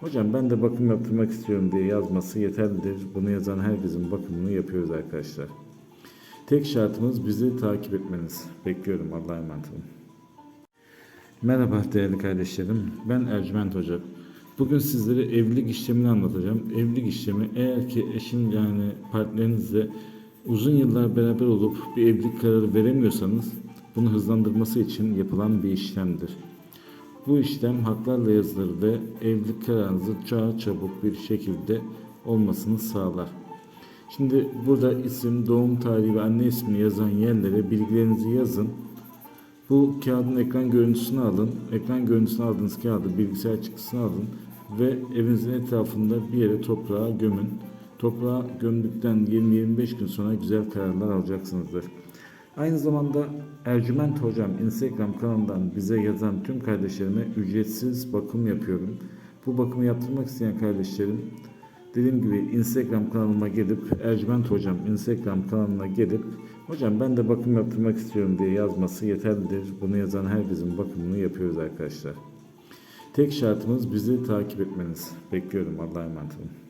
Hocam ben de bakım yaptırmak istiyorum diye yazması yeterlidir. Bunu yazan herkesin bakımını yapıyoruz arkadaşlar. Tek şartımız bizi takip etmeniz. Bekliyorum Allah'a emanet olun. Merhaba değerli kardeşlerim. Ben Ercüment Hoca. Bugün sizlere evlilik işlemini anlatacağım. Evlilik işlemi eğer ki eşin yani partnerinizle uzun yıllar beraber olup bir evlilik kararı veremiyorsanız bunu hızlandırması için yapılan bir işlemdir. Bu işlem haklarla yazılır ve evlilik kararınızı daha çabuk bir şekilde olmasını sağlar. Şimdi burada isim, doğum tarihi ve anne ismi yazan yerlere bilgilerinizi yazın. Bu kağıdın ekran görüntüsünü alın. Ekran görüntüsünü aldığınız kağıdı bilgisayar çıktısını alın ve evinizin etrafında bir yere toprağa gömün. Toprağa gömdükten 20-25 gün sonra güzel kararlar alacaksınızdır. Aynı zamanda Ercüment Hocam Instagram kanalından bize yazan tüm kardeşlerime ücretsiz bakım yapıyorum. Bu bakımı yaptırmak isteyen kardeşlerim dediğim gibi Instagram kanalıma gelip Ercüment Hocam Instagram kanalına gelip Hocam ben de bakım yaptırmak istiyorum diye yazması yeterlidir. Bunu yazan herkesin bakımını yapıyoruz arkadaşlar. Tek şartımız bizi takip etmeniz. Bekliyorum Allah'a emanet olun.